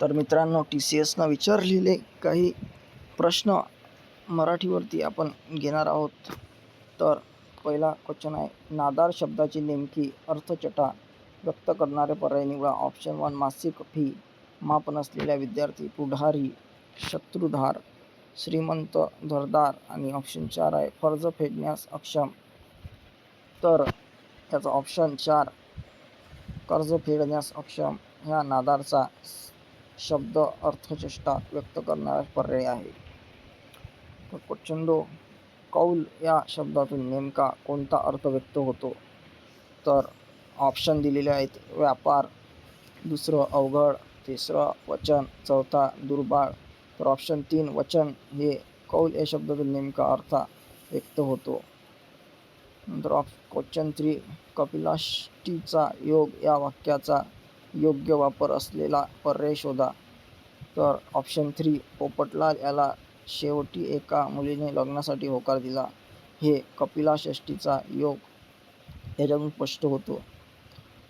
तर मित्रांनो T C एसनं विचारलेले काही प्रश्न मराठीवरती आपण घेणार आहोत. तर पहिला क्वेश्चन आहे नादार शब्दाची नेमकी अर्थचटा व्यक्त करणारे पर्याय निवडा. ऑप्शन वन मासिक फी माप नसलेल्या विद्यार्थी पुढारी शत्रुधार श्रीमंत धरदार आणि ऑप्शन चार आहे कर्ज फेडण्यास अक्षम. तर याचा ऑप्शन चार कर्ज फेडण्यास अक्षम. ह्या नादारचा शब्द अर्थचेष्टा व्यक्त करणारा पर्याय आहे. तर कौल या शब्दातून नेमका कोणता अर्थ व्यक्त होतो? तर ऑप्शन दिलेले आहेत व्यापार दुसरं अवघड तिसरं वचन चौथा दुर्बाळ तर ऑप्शन तीन वचन हे कौल या शब्दातून नेमका अर्थ व्यक्त होतो. नंतर ऑप क्वेश्चन थ्री कपिलाष्टीचा योग या वाक्याचा योग्य वापर असलेला पर्याय शोधा. तर ऑप्शन थ्री पोपटलाल याला शेवटी एका मुलीने लग्नासाठी होकार दिला. हे कपिला षष्टीचा योग याच्यातून स्पष्ट होतो.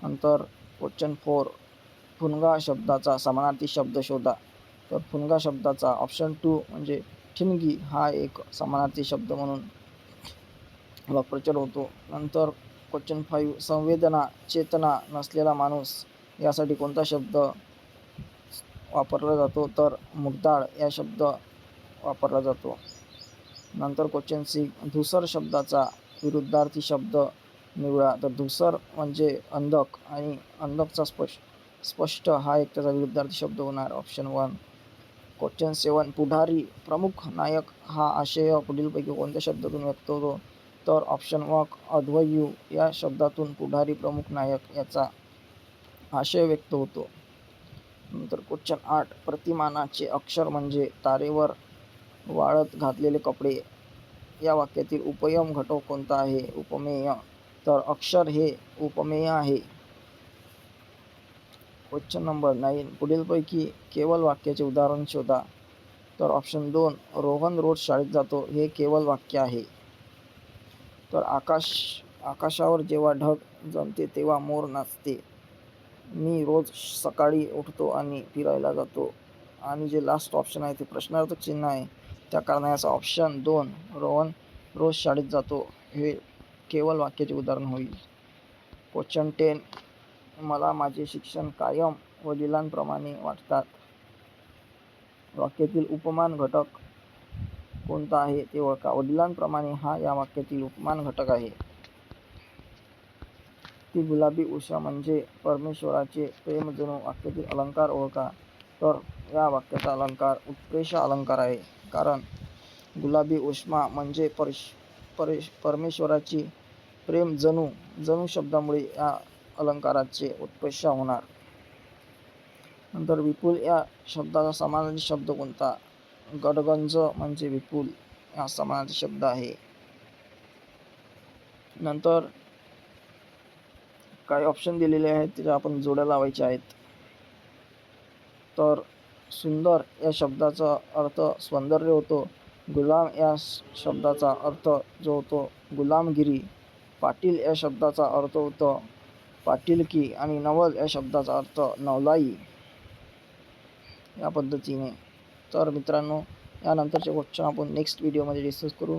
नंतर क्वेश्चन फोर फुनगा शब्दाचा समानार्थी शब्द शोधा. तर फुनगा शब्दाचा ऑप्शन टू म्हणजे ठिणगी हा एक समानार्थी शब्द म्हणून वापरचार होतो नंतर क्वेश्चन फाईव्ह संवेदना चेतना नसलेला माणूस यासाठी कोणता शब्द वापरला जातो? तर मुगदाळ या शब्द वापरला जातो. नंतर क्वेश्चन सी धुसर शब्दाचा विरुद्धार्थी शब्द निवडा. तर धुसर म्हणजे अंधक आणि अंधकचा स्पष्ट स्पष्ट हा एक त्याचा विरुद्धार्थी शब्द होणार. ऑप्शन वन क्वेश्चन सेवन पुढारी प्रमुख नायक हा आशय पुढीलपैकी कोणत्या शब्दातून व्यक्त होतो? तर ऑप्शन वक अध्वर्यू या शब्दातून पुढारी प्रमुख नायक याचा आशय व्यक्त होतो. नंतर क्वेश्चन आठ प्रतिमानाचे अक्षर म्हणजे तारेवर वाळत घातलेले कपडे. या वाक्यातील उपयम घटक कोणता आहे? उपमेय. तर अक्षर हे उपमेय आहे. Question number nine. पुढीलपैकी केवळ वाक्याचे उदाहरण शोधा. तर ऑप्शन दोन रोहन रोज शाळेत जातो. हे केवळ वाक्य आहे. तर आकाश आकाशावर जेव्हा ढग जमते तेव्हा मोर नाचते. मी रोज सकाळी उठतो आणि फिरायला जातो. आणि जे लास्ट ऑप्शन आहे ते प्रश्नार्थक चिन्ह आहे. त्या कारणाचा ऑप्शन दोन रोहन रोज शाळेत जातो. हे केवळ वाक्याचे उदाहरण होईल. क्वेश्चन टेन मला माझे शिक्षण कायम वडिलांप्रमाणे वाटतात. वाक्यातील उपमान घटक कोणता आहे ते ओळखा. वडिलांप्रमाणे हा या वाक्यातील उपमान घटक आहे. ती गुलाबी उषा म्हणजे परमेश्वराचे प्रेम जणू वाक्यातील अलंकार ओळखा. तर या वाक्याचा अलंकार उत्प्रेष अलंकार आहे. कारण गुलाबी उष्मा म्हणजे परश परेश परमेश्वराची प्रेम जणू जणू शब्दामुळे या अलंकाराचे उत्प्रेष होणार. नंतर विपुल या शब्दाचा समानार्थी शब्द कोणता? गडगंज म्हणजे विपुल हा समानार्थी शब्द आहे. नंतर काय ऑप्शन दिलेले आहेत त्याच्या आपण जोड्या लावायच्या आहेत. तर सुंदर या शब्दाचा अर्थ सौंदर्य होतो. गुलाम या शब्दाचा अर्थ जो होतो गुलामगिरी. पाटील या शब्दाचा अर्थ होतो पाटीलकी आणि नवल या शब्दाचा अर्थ नवलाई. या पद्धतीने. तर मित्रांनो यानंतरचे क्वेश्चन आपण नेक्स्ट व्हिडिओमध्ये डिस्कस करू.